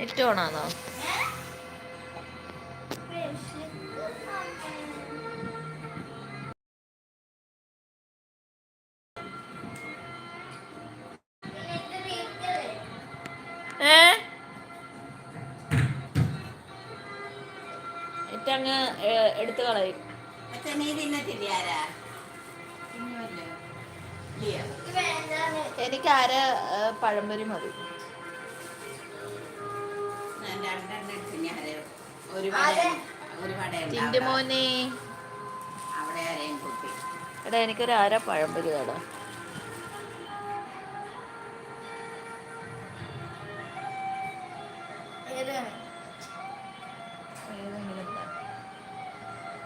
Net ഓണാണോ അങ്ങ് എടുത്ത് കളയും. എനിക്കാര് പഴംപൊരി മതി. മോനെ. എടാ എനിക്കൊരു അര പഴംപൊരി തടാ.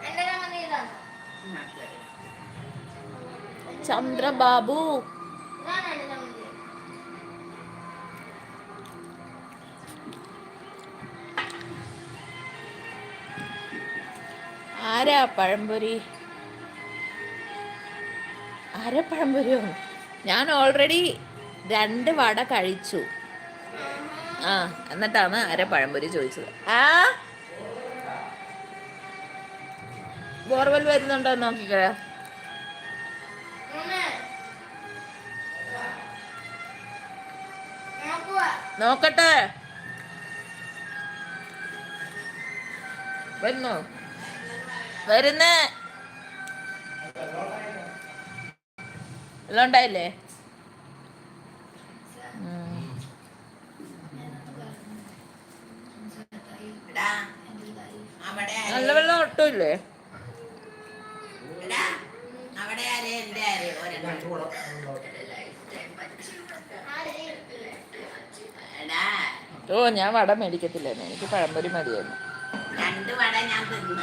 ഏതെങ്കിലും താ. ചന്ദ്രബാബു. ആരാ പഴംപൊരി? ആരാ പഴംപൊരി? ഞാൻ ഓൾറെഡി രണ്ട് വട കഴിച്ചു. ആ എന്നിട്ടാണ് അര പഴംപൊരി ചോദിച്ചത്. ആ? ബോർവെൽ വരുന്നുണ്ടോ നോക്കിക്കോ. നോക്കട്ടെ. വരുന്നോ വരുന്നേ. എല്ലാം ഉണ്ടായില്ലേ? നല്ല വെള്ളം ഒട്ടുമില്ലേ? ഓ ഞാൻ വട മേടിക്കത്തില്ലായിരുന്നു. എനിക്ക് പഴംപൊരി മതിയായിരുന്നു. രണ്ട് വട ഞാൻ തിന്നു.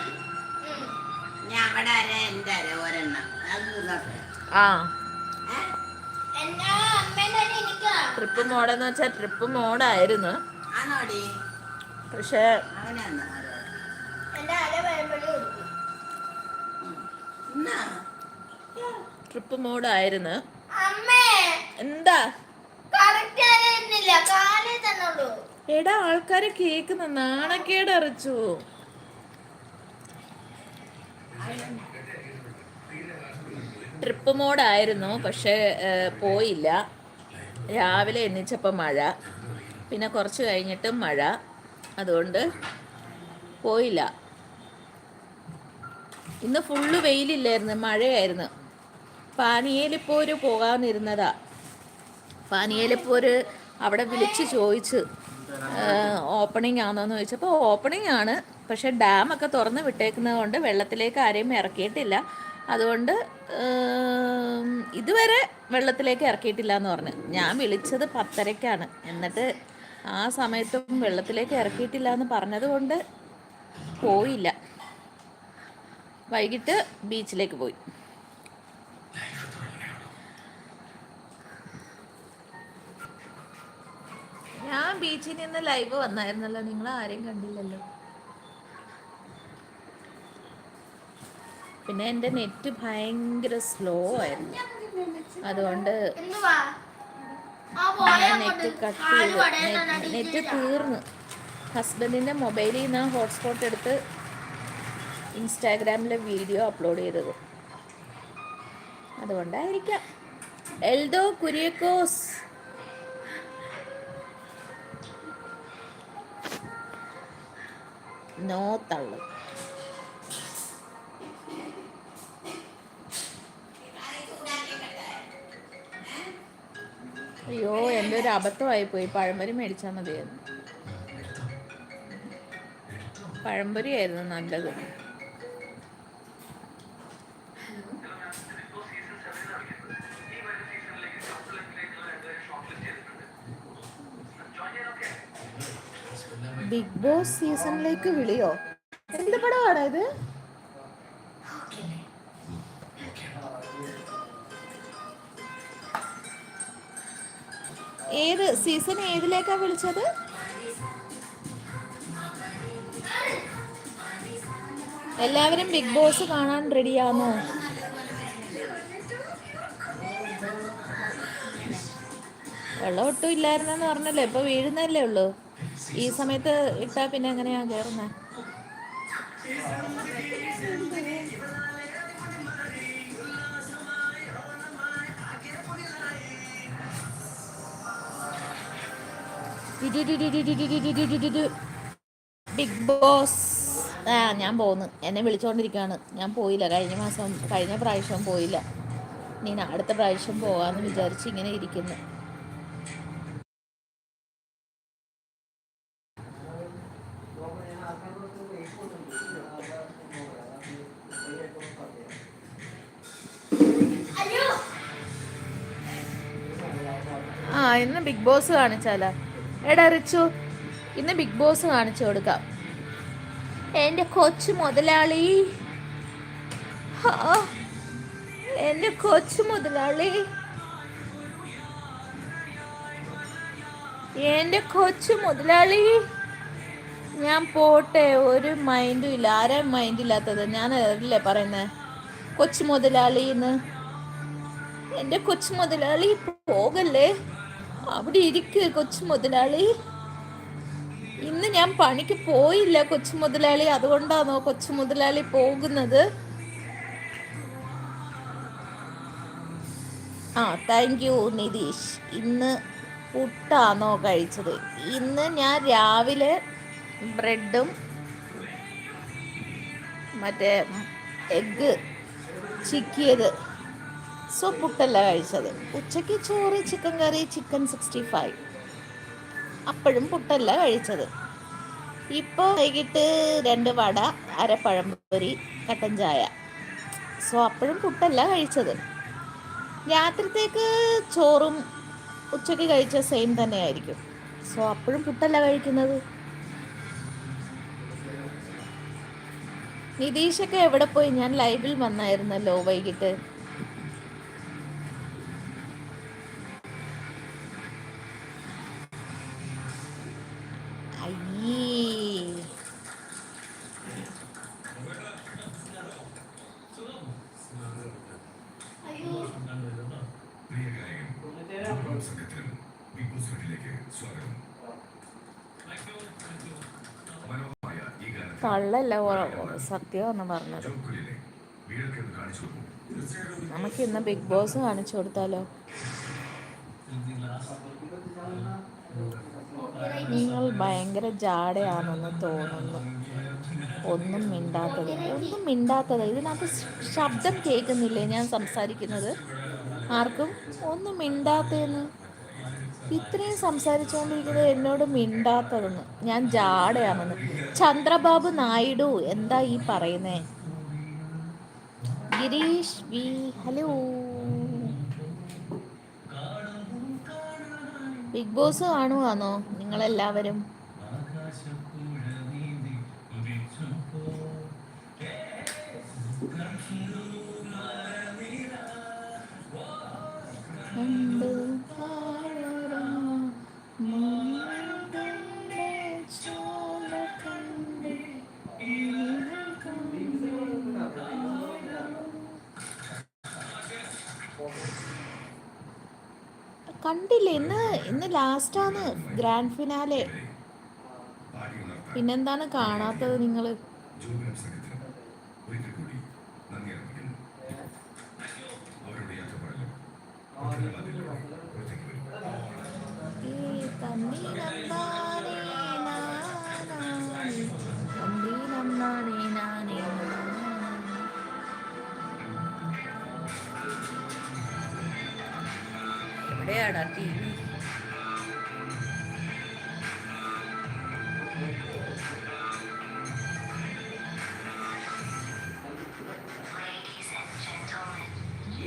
ആ? ട്രിപ്പ് മോഡെന്ന് വെച്ചാൽ ട്രിപ്പ് മോഡായിരുന്നു. പക്ഷേ ട്രിപ്പ് മോഡായിരുന്നു. എന്താ? എടാ ആൾക്കാരെ കേക്കുന്ന നാണക്കേട് അറിച്ചു ട്രിപ്പ് മോഡായിരുന്നു പക്ഷേ പോയില്ല. രാവിലെ എണ്ണിച്ചപ്പോൾ മഴ പിന്നെ കുറച്ച് കഴിഞ്ഞിട്ടും മഴ. അതുകൊണ്ട് പോയില്ല. ഇന്ന് ഫുള്ള് വെയിലില്ലായിരുന്നു മഴയായിരുന്നു. പാനിയേലിപ്പോര് പോകാനിരുന്നതാ. പാനിയേലിപ്പോര് അവിടെ വിളിച്ച് ചോദിച്ച് ഓപ്പണിംഗ് ആണോന്ന് ചോദിച്ചപ്പോൾ ഓപ്പണിംഗ് ആണ്. പക്ഷേ ഡാമൊക്കെ തുറന്ന് വിട്ടേക്കുന്നത് കൊണ്ട് വെള്ളത്തിലേക്ക് ആരെയും ഇറക്കിയിട്ടില്ല. അതുകൊണ്ട് ഇതുവരെ വെള്ളത്തിലേക്ക് ഇറക്കിയിട്ടില്ല എന്ന് പറഞ്ഞു. ഞാൻ വിളിച്ചത് പത്തരയ്ക്കാണ് എന്നിട്ട് ആ സമയത്തും വെള്ളത്തിലേക്ക് ഇറക്കിയിട്ടില്ല എന്ന് പറഞ്ഞത് കൊണ്ട് പോയില്ല. വൈകിട്ട് ബീച്ചിലേക്ക് പോയി. ഞാൻ ബീച്ചിൽ നിന്ന് ലൈവ് വന്നായിരുന്നല്ലോ. നിങ്ങൾ ആരെയും കണ്ടില്ലല്ലോ. പിന്നെ എന്റെ നെറ്റ് ഭയങ്കര സ്ലോ ആയിരുന്നു. അതുകൊണ്ട് നെറ്റ് കട്ട് ചെയ്ത്. നെറ്റ് തീർന്നു. ഹസ്ബൻഡിന്റെ മൊബൈലിൽ നിന്ന് ഹോട്ട്സ്പോട്ട് എടുത്ത് ഇൻസ്റ്റാഗ്രാമിലെ വീഡിയോ അപ്ലോഡ് ചെയ്തത്. അതുകൊണ്ടായിരിക്കാം. എൽദോ കുര്യക്കോസ്. നോ തള്ളു അയ്യോ എന്റെ ഒരു അബദ്ധമായി പോയി. പഴംപൊരി മേടിച്ചാൽ മതിയായിരുന്നു. പഴംപൊരി ആയിരുന്നു നല്ലത്. ബിഗ് ബോസ് സീസണിലേക്ക് വിളിയോ? എന്ത് പടമാണ് ഇത്? ഏത് സീസൺ ഏതിലേക്കാ വിളിച്ചത്? എല്ലാവരും ബിഗ് ബോസ് കാണാൻ റെഡിയാണോ വെള്ളം ഒട്ടും ഇല്ലായിരുന്നെന്ന് പറഞ്ഞല്ലോ. ഇപ്പൊ വീഴുന്നല്ലേ ഉള്ളൂ. ഈ സമയത്ത് ഇട്ടാ പിന്നെ എങ്ങനെയാ കയറുന്നത് ബിഗ് ബോസ്. ആ ഞാൻ പോന്ന്. എന്നെ വിളിച്ചുകൊണ്ടിരിക്കുകയാണ് ഞാൻ പോയില്ല. കഴിഞ്ഞ മാസം കഴിഞ്ഞ പ്രാവശ്യം പോയില്ല. നീ അടുത്ത പ്രാവശ്യം പോവാന്ന് വിചാരിച്ച് ഇങ്ങനെ ഇരിക്കുന്നു. ആ ഇന്ന് ബിഗ് ബോസ് കാണിച്ചാലോ. എടാ റിച്ചു ഇന്ന് ബിഗ് ബോസ് കാണിച്ചു കൊടുക്കാം. എന്റെ കൊച്ചു മുതലാളി. എന്റെ കൊച്ചു മുതലാളി. എന്റെ കൊച്ചു മുതലാളി. ഞാൻ പോട്ടെ ഒരു മൈൻഡും ഇല്ല ആരെയും മൈൻഡ് ഇല്ലാത്തത്? ഞാൻ അല്ലേ പറയുന്നത് കൊച്ചു മുതലാളിന്ന് എന്റെ കൊച്ചു മുതലാളി പോകല്ലേ? അവിടെ ഇരിക്ക് കൊച്ചു മുതലാളി. ഇന്ന് ഞാൻ പണിക്ക് പോയില്ല കൊച്ചു മുതലാളി. അതുകൊണ്ടാണോ കൊച്ചു മുതലാളി പോകുന്നത്? ആ താങ്ക് യു നിതീഷ്. ഇന്ന് പുട്ടാണോ കഴിച്ചത്? ഇന്ന് ഞാൻ രാവിലെ ബ്രെഡും മറ്റേ എഗ്ഗ് ചിക്കിയത്. സോ പുട്ടല്ല കഴിച്ചത്. ഉച്ചയ്ക്ക് ചോറ് ചിക്കൻ കറി ചിക്കൻ സിക്സ്റ്റി ഫൈവ് അപ്പോഴും പുട്ടല്ല കഴിച്ചത്. ഇപ്പോൾ വൈകിട്ട് രണ്ട് വട അര പഴംപൊരി കട്ടൻ ചായ. സോ അപ്പോഴും പുട്ടല്ല കഴിച്ചത്. രാത്രിത്തേക്ക് ചോറും ഉച്ചയ്ക്ക് കഴിച്ച സെയിം തന്നെ ആയിരിക്കും സോ അപ്പോഴും പുട്ടല്ല കഴിക്കുന്നത്. നിതീഷൊക്കെ എവിടെ പോയി? ഞാൻ ലൈവിൽ വന്നായിരുന്നല്ലോ വൈകിട്ട് അയ്യേ സംഘത്തിലും ബിഗ് ബോസ് വീട്ടിലേക്ക് സ്വാഗതം മനോഹരമായ ഈ സത്യം സത്യമാണ് പറഞ്ഞത്. നമുക്ക് ഇന്ന് ബിഗ് ബോസ് കാണിച്ചു കൊടുത്താലോ? നിങ്ങൾ ഭയങ്കര ജാടയാണെന്ന് തോന്നുന്നു. ഒന്നും മിണ്ടാത്തത്. ഒന്നും മിണ്ടാത്തത്. ഇതിനകത്ത് ശബ്ദം കേൾക്കുന്നില്ലേ ഞാൻ സംസാരിക്കുന്നത്? ആർക്കും? ഒന്നും മിണ്ടാത്തതെന്ന് ഇത്രയും സംസാരിച്ചുകൊണ്ടിരിക്കുന്നത് എന്നോട് മിണ്ടാത്തതെന്ന്. ഞാൻ ജാടയാണെന്ന്. ചന്ദ്രബാബു നായിഡു എന്താ ഈ പറയുന്നേ? Girish V hello. Bigg Boss കാണുവാണോ നിങ്ങളെല്ലാവരും? കണ്ടു കണ്ടില്ല. ഇന്ന് ഇന്ന് ലാസ്റ്റാണ് ഗ്രാൻഡ് ഫിനാലെ പിന്നെന്താണ് കാണാത്തത് നിങ്ങൾ ജോബിനും സംഘത്തിനും ऐड आती है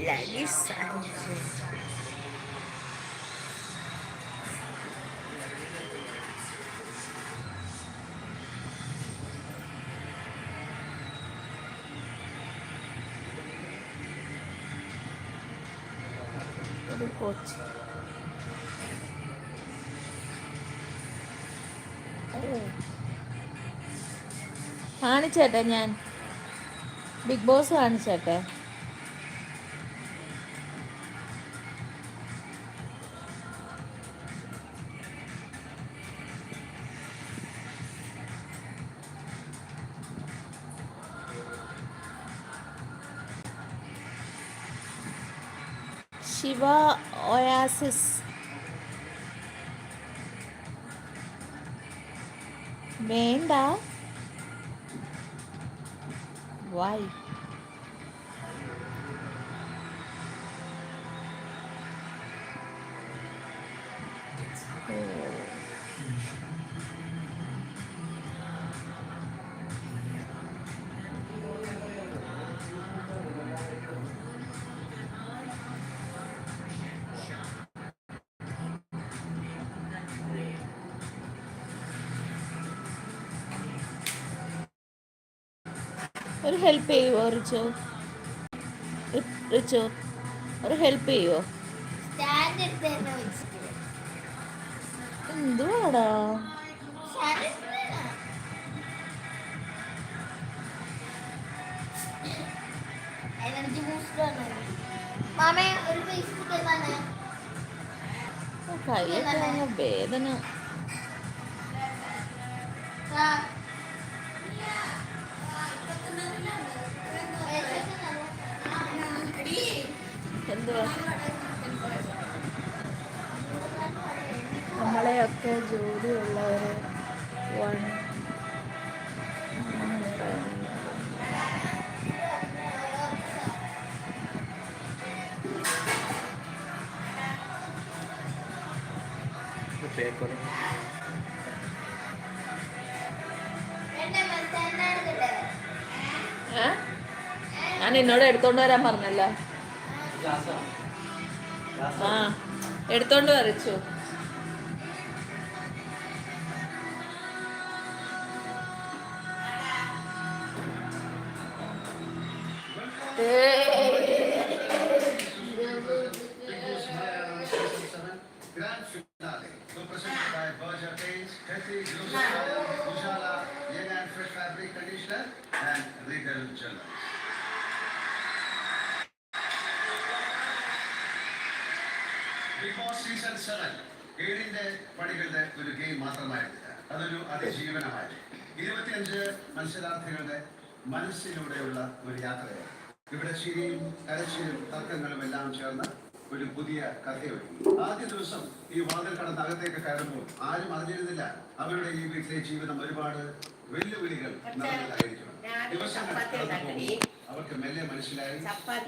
Ladies and gentlemen. കാണിച്ചേട്ടെ ഞാൻ. ബിഗ് ബോസ് കാണിച്ചേട്ടെ. ശിവ ഒയാസിസ് വേണ്ട. വൈ ഹെൽപ്പ് ചെയ്യുമോ റിച്ചു? റിച്ചു ഒരു ഹെൽപ്പ് ചെയ്യുമോ വെച്ചിട്ട് എന്തുവാടാ? ഭേദന എനർജി ബൂസ്റ്റർ മാമേ ഒരു തന്നെ വേദന. ആ. ഞാൻ എന്നോട് എടുത്തോണ്ട് വരാൻ പറഞ്ഞല്ലോ. ആ എടുത്തോണ്ട് വരച്ചു. Grand മനസ്സിലൂടെയുള്ള ഒരു യാത്രയാണ്. ഇവിടെ ശരിയും കരച്ചിലും തർക്കങ്ങളും എല്ലാം ചേർന്ന് ഒരു പുതിയ കഥയൊരുങ്ങി ആദ്യ ദിവസം ഈ വാതിൽ കടന്ന് അകത്തേക്ക് കയറുമ്പോൾ ആരും അറിഞ്ഞിരുന്നില്ല അവരുടെ ഈ വീട്ടിലെ ജീവിതം ഒരുപാട് വെല്ലുവിളികൾ നിറഞ്ഞതായിരിക്കണം ദിവസങ്ങൾ അവർക്ക് മെല്ലെ മനസ്സിലായി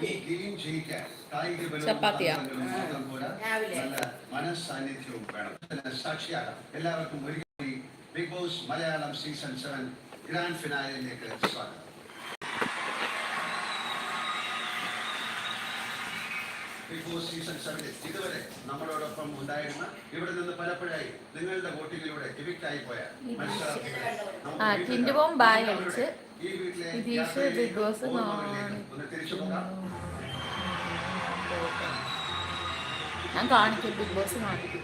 ഈ ഗെയിം ജയിക്കാൻ കായിക ബലവും മാത്രം പോരാ നല്ല മനസ്സാന്നിധ്യവും വേണം. സാക്ഷിയാകാം. എല്ലാവർക്കും ഒരുങ്ങി Bigg Boss Malayalam season seven grand ഫിനാലിലേക്ക് സ്വാഗതം. ബോസ് സീസൺ സെവനിൽ ഇതുവരെ നമ്മളോടൊപ്പം ഉണ്ടായിരുന്ന ഇവിടെ നിന്ന് പലപ്പോഴായി നിങ്ങളുടെ വോട്ടിങ്ങിലൂടെ എവിക്റ്റായി പോയ മനുഷ്യർ ബായ് അടിച്ച് ഈ വീട്ടിലെ ബിഗ് ബോസ് ഓർമ്മകളിലേക്ക് ഒന്ന് തിരിച്ചു പോകാം. ഞാൻ കാണിക്കും ബിഗ് ബോസ് കാണിക്കും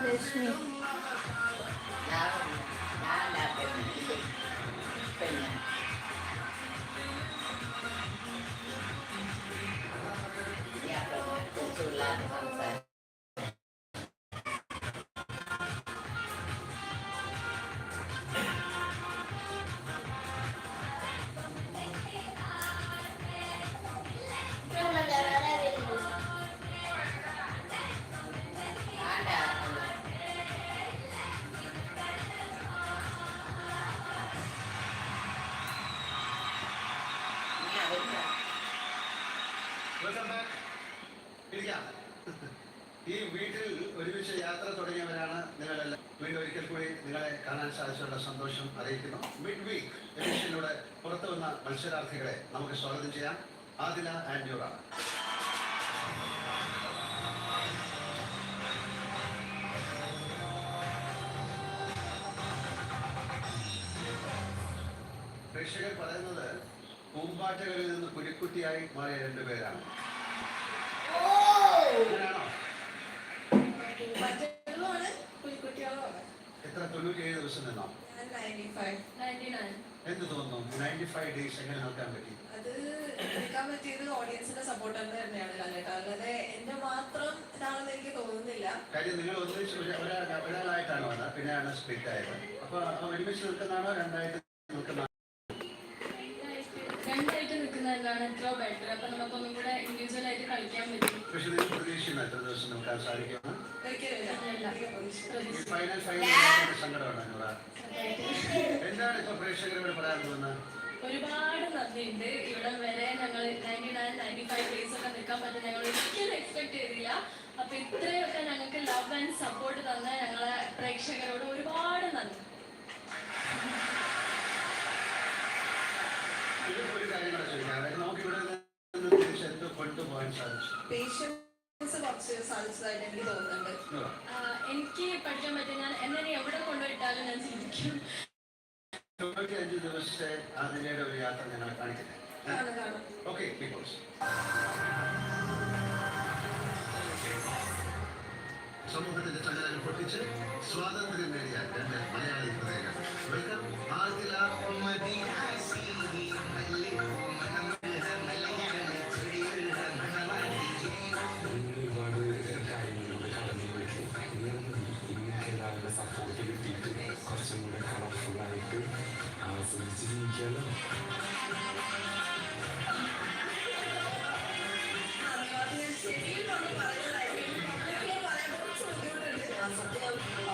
ലക്ഷ്മി കൊച്ചു വീണ്ടും നിങ്ങളെ കാണാൻ സാധിച്ചുള്ള സന്തോഷം അറിയിക്കുന്നു. മിഡ് വീക്ക് എഡിഷനിലൂടെ പുറത്തു വന്ന മത്സരാർത്ഥികളെ നമുക്ക് സ്വാഗതം ചെയ്യാം. ആദില ആൻഡ്യൂറാണ് പ്രേക്ഷകർ പറയുന്നത് പൂമ്പാറ്റകളിൽ നിന്ന് പുലിക്കുട്ടിയായി മാറിയ രണ്ടുപേരാണ്. എത്ര തൊണ്ണൂറ്റിയേഴ് ദിവസം നിന്നോ എന്ത് തോന്നുന്നു? നയന്റി ഫൈവ് ഡേയ്സ് എങ്ങനെ നോക്കാൻ പറ്റി? അത് എടുക്കാൻ പറ്റിയത് ഓഡിയൻസിന്റെ സപ്പോർട്ട് തന്നെയാണ് ലാലേട്ട അല്ലാതെ എന്റെ മാത്രം ഇതാണെന്ന് എനിക്ക് തോന്നുന്നില്ല. കാര്യം നിങ്ങൾ ഒന്നിച്ച് ഒരു- ഒരാ- ഒരാളായിട്ടാണ് വന്നത്. പിന്നെയാണ് സ്പ്ലിറ്റ് ആയത്. അപ്പൊ ഒരുമിച്ച് നിൽക്കുന്നതാണോ? രണ്ടായിട്ട് നിൽക്കുന്ന രണ്ടായിട്ട് നിൽക്കുന്നതാണ് എത്ര ബെറ്റർ അപ്പൊ നമുക്കൊന്നും കൂടെ ഇൻഡിവിജ്വൽ ആയിട്ട് കളിക്കാൻ പറ്റും. പക്ഷെ നിങ്ങൾ പ്രതീക്ഷിക്കുന്നു എത്ര ദിവസം നിൽക്കാൻ സാധിക്കുമെന്ന്? ഫൈനൽ ഫൈനൽ സങ്കടമാണ് എന്താണ് ഇപ്പൊ പ്രേക്ഷകരോട് പറയാൻ തോന്നുന്നത് ഒരുപാട് നന്ദിയുണ്ട് ഇവിടെ വരെ ഞങ്ങൾ ninety nine ninety five days ഒക്കെ നിൽക്കാൻ പറ്റും ഞങ്ങൾ ഒരിക്കലും എക്സ്പെക്ട് ചെയ്തില്ല അപ്പൊ ഇത്രയൊക്കെ ഞങ്ങൾക്ക് ലവ് ആൻഡ് സപ്പോർട്ട് തന്ന ഞങ്ങളെ പ്രേക്ഷകരോട് ഒരുപാട് നന്ദി ഇത് ഒരു കാര്യം കൂടെ ചോദിക്കാം നമുക്ക് ഇവിടെ നിന്ന് തിരിച്ച് എന്ത് കൊണ്ടുപോകാൻ സാധിച്ചു കുറച്ച് സാധിച്ചതായിട്ട് എനിക്ക് തോന്നുന്നുണ്ട് എനിക്ക് പഠിക്കാൻ പറ്റും ഞാൻ എന്നെ എവിടെ കൊണ്ടുപോയിട്ടാലും ഞാൻ ചിന്തിക്കും തൊണ്ണൂറ്റി അഞ്ച് ദിവസത്തെ അതിനേടെ ഒരു യാത്ര ഞങ്ങളെ കാണിക്കുന്നത് കാണും കാണും. ഓക്കെ ബിക്കോസ് സമൂഹത്തിന്റെ തകരാൻ പൊട്ടിച്ച് സ്വാതന്ത്ര്യം നേടിയ രണ്ട് മലയാളി ഹൃദയങ്ങൾ. വെൽക്കം ആദില കളർഫുൾ ആയിട്ട് ആസ്വദിച്ച് ജീവിക്കാമല്ലോ എല്ലാവരും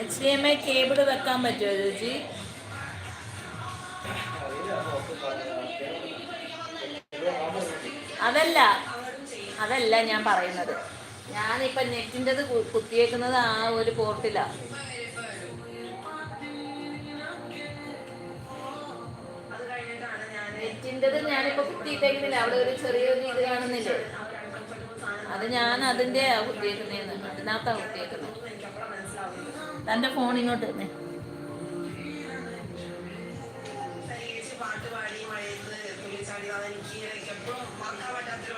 H D M I cable വെക്കാൻ പറ്റുമോ ചേച്ചി? അതല്ല അതല്ല ഞാൻ പറയുന്നത്. ഞാനിപ്പം നെറ്റിന്റെത് കുത്തിയേക്കുന്നത് ആ ഒരു പോർട്ടിലാണ് നെറ്റിന്റെത് ഞാനിപ്പോൾ കുത്തിയിട്ടേക്കുന്നില്ല. അവിടെ ഒരു ചെറിയൊരു ഇത് കാണുന്നില്ലേ? അത് ഞാൻ അതിന്റെ കുത്തിയേക്കുന്നതെന്ന് അതിനകത്താണ് കുത്തിയേക്കുന്നത്. തന്റെ ഫോൺ ഇങ്ങോട്ട് തന്നെ. പാട്ട് പാടി മഴയത്ത് തുള്ളിച്ചാടി അത് എപ്പോഴും മറക്കാൻ പറ്റാത്തൊരു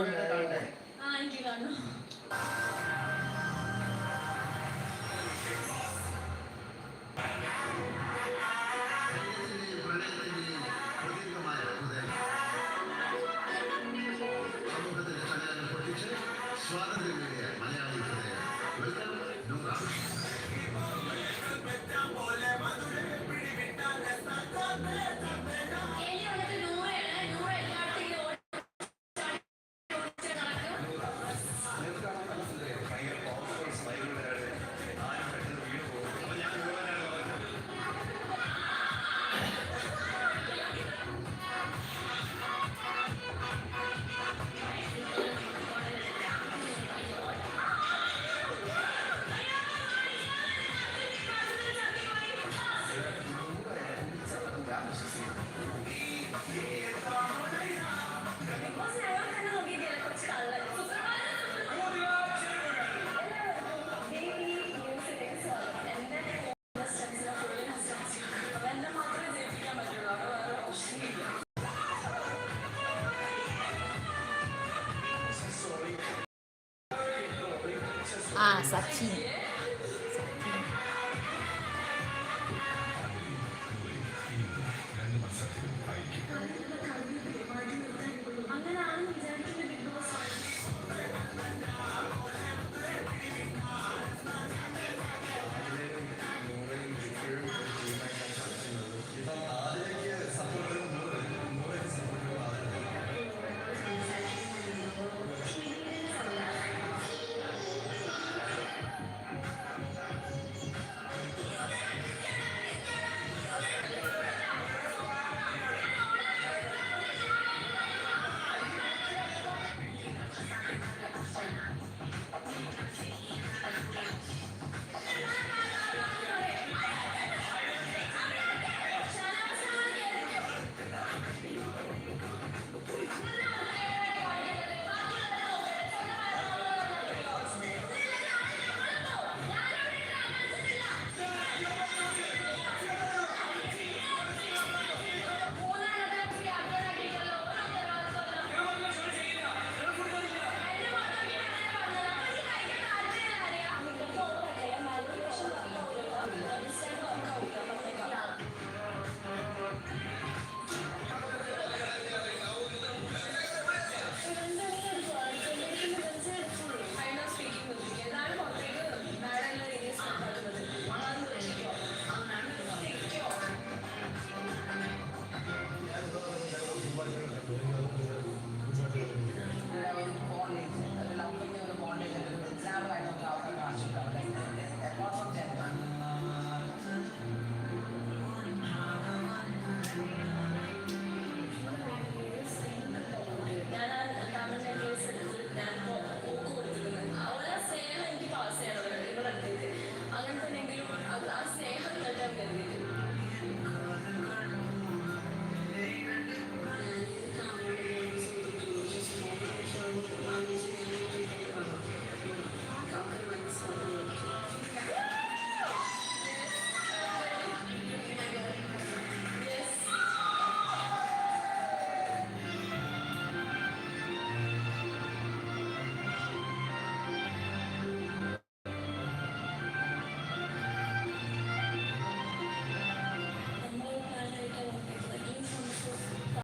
ஒன்று